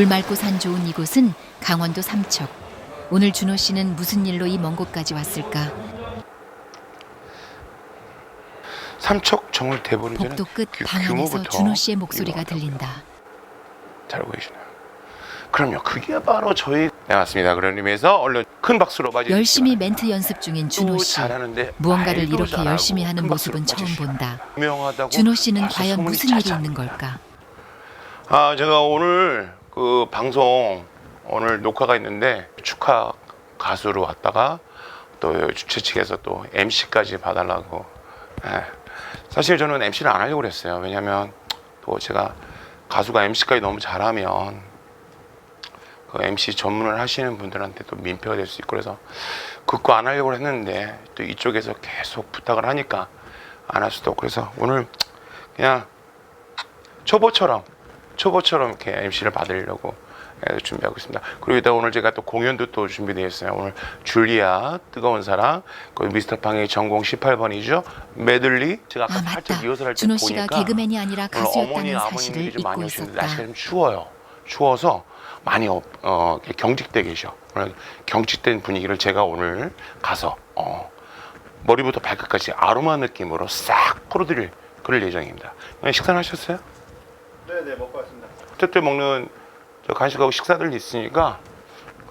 물 맑고 산 좋은 이곳은 강원도 삼척. 오늘 준호 씨는 무슨 일로 이 먼 곳까지 왔을까? 삼척 정을 대보는 복도 끝그방 안에서 준호 씨의 목소리가. 들린다. 잘 보이시나요? 그럼요. 그게 바로 저희 네 맞습니다. 그런 의미에서 얼른 큰 박수로 맞이 열심히 멘트 연습 중인 준호 씨. 잘하는데 무언가를 이렇게 열심히 하는 큰 모습은 처음. 본다. 유명하다고 준호 씨는 과연 무슨 일이. 있는 걸까? 아 제가 오늘 그 방송 오늘 녹화가 있는데 축하 가수로 왔다가 또 주최 측에서 또 MC까지 봐달라고. 예. 사실 저는 MC를 안 하려고 그랬어요. 왜냐면 또 제가 가수가 MC까지 너무 잘하면 그 MC 전문을 하시는 분들한테 또 민폐가 될 수 있고 그래서 그거 안 하려고 했는데 또 이쪽에서 계속 부탁을 하니까 안 할 수도 없고 그래서 오늘 그냥 초보처럼 초보처럼 이렇게 MC를 받으려고 예, 준비하고 있습니다. 그리고 이따 오늘 제가 또 공연도 또 준비되어 있어요. 오늘 줄리아 뜨거운 사랑 그 미스터 팡의 전공 18번이죠. 메들리 제가 아까 아 살짝 맞다. 이어서 할때 준호 보니까 씨가 개그맨이 아니라 가수였다는 사실을 좀 많이 잊고 오시는데 있었다. 날씨가 좀 추워요. 추워서 많이 어, 어, 경직돼 계셔. 경직된 분위기를 제가 오늘 가서 어, 머리부터 발끝까지 아로마 느낌으로 싹 풀어드릴 그럴 예정입니다. 오늘 식사는 하셨어요? 네네 먹고 왔습니다. 그때 먹는 저 간식하고 식사들 있으니까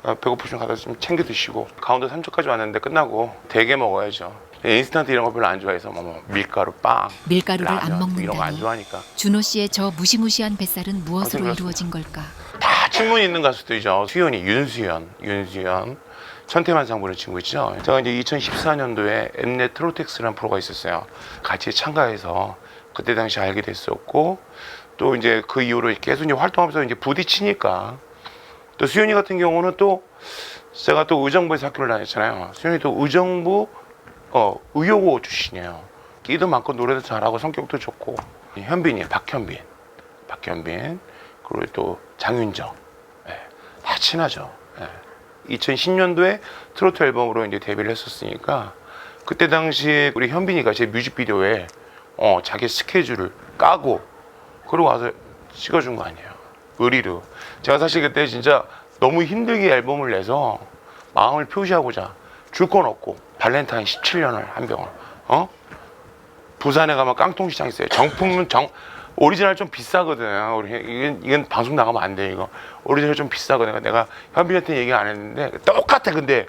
어, 배고프시면 가서 좀 챙겨 드시고 강원도 삼척까지 왔는데 끝나고 대게 먹어야죠. 인스턴트 이런 거 별로 안 좋아해서 뭐, 뭐 밀가루 빵, 밀가루를 라면 안 이런 거 안 먹는다니. 좋아하니까 준호 씨의 저 무시무시한 뱃살은 무엇으로 그렇습니다. 이루어진 걸까? 다 친분 있는 가수들이죠. 수연이 윤수연, 윤수연, 천태만상 부른 친구 있죠. 제가 이제 2014년도에 엠넷 트로텍스라는 프로가 있었어요. 같이 참가해서 그때 당시 알게 됐었고 또 이제 그 이후로 계속 이제 활동하면서 이제 부딪히니까 또 수연이 같은 경우는 또 제가 또 의정부에서 학교를 다녔잖아요. 수연이 또 의정부 어 의료고 출신이에요. 끼도 많고 노래도 잘하고 성격도 좋고 현빈이 박현빈, 박현빈 그리고 또 장윤정 예, 다 친하죠. 예. 2010년도에 트로트 앨범으로 이제 데뷔를 했었으니까 그때 당시에 우리 현빈이가 제 뮤직비디오에 어, 자기 스케줄을 까고 그러고 와서 찍어준 거 아니에요. 의리로. 제가 사실 그때 진짜 너무 힘들게 앨범을 내서 마음을 표시하고자 줄 건 없고 발렌타인 17년을 한 병을 어 부산에 가면 깡통시장 있어요. 정품은 정 오리지널 좀 비싸거든요. 우리 이건, 이건 방송 나가면 안 돼 이거. 오리지널 좀 비싸거든요. 내가 현빈한테 얘기 안 했는데 똑같아 근데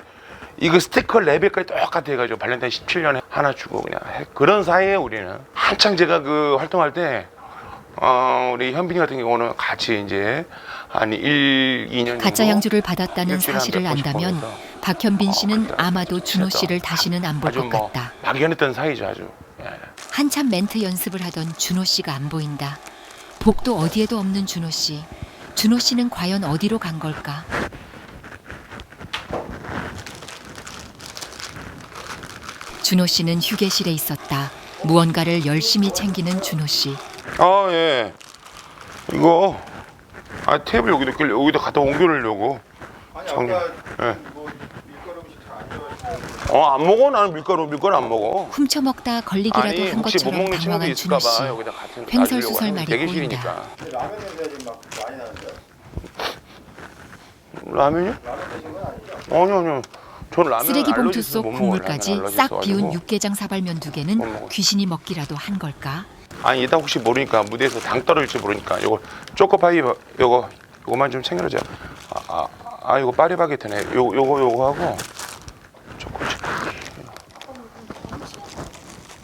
이거 스티커 레벨까지 똑같아 해가지고 발렌타인 17년에 하나 주고 그냥 해. 그런 사이에 우리는 한창 제가 그 활동할 때 어, 우리 현빈이 같은 경우는 같이 이제 한 1, 2년 가짜 양주를 받았다는 사실을 안다면 박현빈 씨는 그때 아마도 준호 진짜 씨를 다시는 안볼 아주 것뭐 같다. 막연했던 사이죠 아주. 예. 한참 멘트 연습을 하던 준호 씨가 안 보인다. 복도 어디에도 없는 준호 씨. 준호 씨는 과연 어디로 간 걸까? 준호 씨는 휴게실에 있었다. 무언가를 열심히 챙기는 준호 씨. 아 예. 이거 아 테이블 여기다 끌려 여기다 갖다 옮겨놓으려고. 아니 정리. 아까 예. 뭐 밀가루 음식 잘안 좋아하시고 어안 먹어 나는 밀가루 밀가루 안 먹어. 훔쳐 먹다 걸리기라도 아니 한 혹시 못 것처럼 먹는 친구도 당황한 준호 씨. 있을까봐 여기다 같은 횡설수설 말이 대기실이니까. 라면 냄새가 지금 막 많이 나는데요? 라면이요? 라면 드신 건 아니죠? 아니요 아니요. 저는 라면 쓰레기 봉투 알러지 속못 먹어요. 국물까지 알러지 싹 있어가지고. 비운 육개장 사발면 두 못 개는 먹어요. 귀신이 먹기라도 한 걸까? 아니 이따 혹시 모르니까 무대에서 당 떨어질지 모르니까 요거 초코파이 요거 요거만 좀 챙겨줘. 아, 아, 아 이거 파리바게트네. 요 요거 요거 하고 초코칩.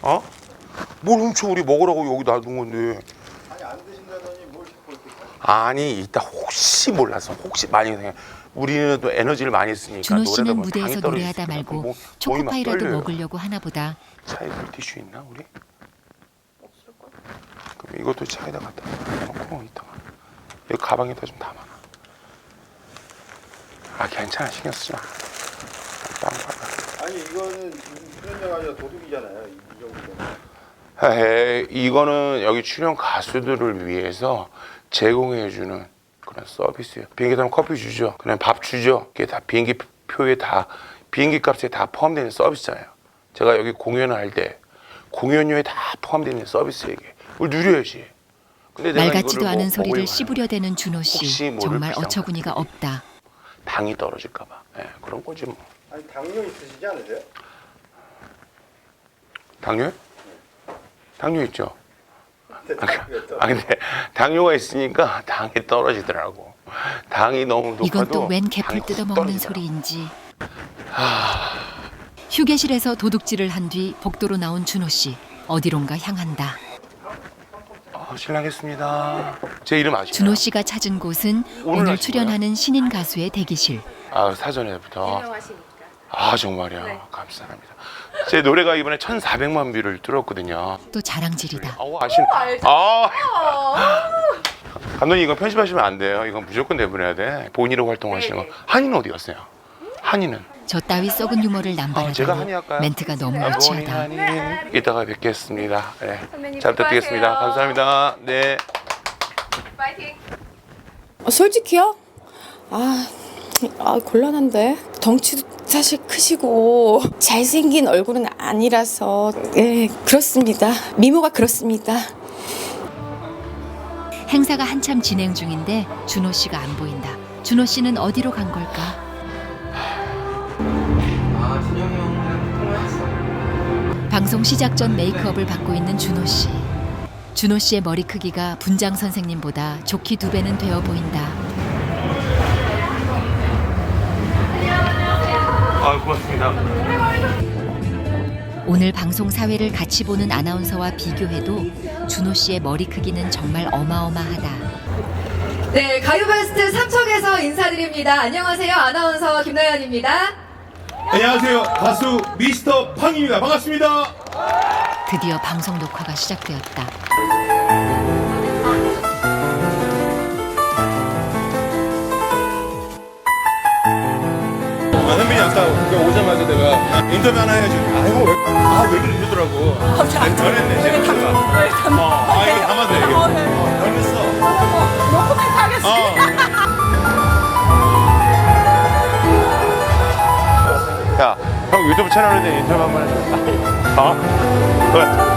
어? 뭘 훔쳐 우리 먹으라고 여기 놔둔 건데. 아니 안 드신다더니 뭘 자꾸 이렇게 아니 이따 혹시 몰라서 혹시 많이 생각. 우리는 또 에너지를 많이 쓰니까 준호 노래다 씨는 보면 무대에서 당이 노래하다 떨어지니까 말고 뭐, 몸이 막 초코파이라도 떨려요. 먹으려고 하나 보다. 차에 물티슈 있나 우리? 이것도 차에다 갖다 놓고 이따가 여기 가방에다 좀 담아. 아 괜찮아 신경 쓰지 마. 아니 이거는 출연료가 아니라 도둑이잖아요 이, 이 정도면 에이, 이거는 여기 출연 가수들을 위해서 제공해주는 그런 서비스예요. 비행기 타면 커피 주죠. 그냥 밥 주죠. 그게 다 비행기 표에 다 비행기 값에 다 포함되는 서비스잖아요. 제가 여기 공연을 할 때 공연료에 다 포함되는 서비스 이게. 그걸 누려야지. 근데 내가 말 같지도 이거를 않은 뭐 소리를 먹으려고 씹으려 대는 준호 혹시 씨 모를 정말 어처구니가. 없다. 당이 떨어질까 봐. 예, 그런 거지 뭐. 아니 당뇨 있으시지 않으세요? 당뇨? 당뇨 있죠. 또- 아 근데 당뇨가 있으니까 당이 떨어지더라고. 당이 너무 높아도 이건 또 웬 당이 개풀 확 뜯어먹는 떨어지더라고. 소리인지. 휴게실에서 도둑질을 한 뒤 복도로 나온 준호 씨 어디론가 향한다. 아, 실례하겠습니다. 제 이름 아시나요? 준호 씨가 찾은 곳은 오늘 오늘 하신 출연하는 신인 가수의 대기실. 아 사전에부터. 유명하시니까. 아 정말요. 네. 감사합니다. 제 노래가 이번에 1,400만 뷰를 뚫었거든요. 또 자랑질이다. 아, 아신. 알죠. 아, 감독님 이거 편집하시면 안 돼요. 이건 무조건 내보내야 돼. 본인으로 활동하시는 거. 네네. 한이는 어디 갔어요? 한이는. 저 따위 썩은 유머를 제가 남발하다니 할까요? 멘트가 너무 아, 유치하다. 이따가 뵙겠습니다. 네. 선배님 잘 부탁드리겠습니다. 수고하세요. 감사합니다. 네. 파이팅. 어, 솔직히요? 아, 아, 곤란한데. 덩치도 사실 크시고 잘생긴 얼굴은 아니라서 예, 그렇습니다. 미모가 그렇습니다. 행사가 한참 진행 중인데 준호 씨가 안 보인다. 준호 씨는 어디로 간 걸까? 방송 시작 전 메이크업을 받고 있는 준호 씨. 준호 씨의 머리 크기가 분장 선생님보다 좋기 두 배는 되어 보인다. 아, 고맙습니다. 오늘 방송 사회를 같이 보는 아나운서와 비교해도 준호 씨의 머리 크기는 정말 어마어마하다. 네, 가요베스트 삼척에서 인사드립니다. 안녕하세요. 아나운서 김나연입니다. 안녕하세요 가수 미스터 팡입니다 반갑습니다. 드디어 방송 녹화가 시작되었다. 아, 현빈이 아까 그거 오자마자 내가 인터뷰 하나 해야지. 아, 형 왜, 아, 왜. 아, 잘했네, 제가. 어, 아, 2,000원에 인터뷰 한번 해줘. 어? 왜?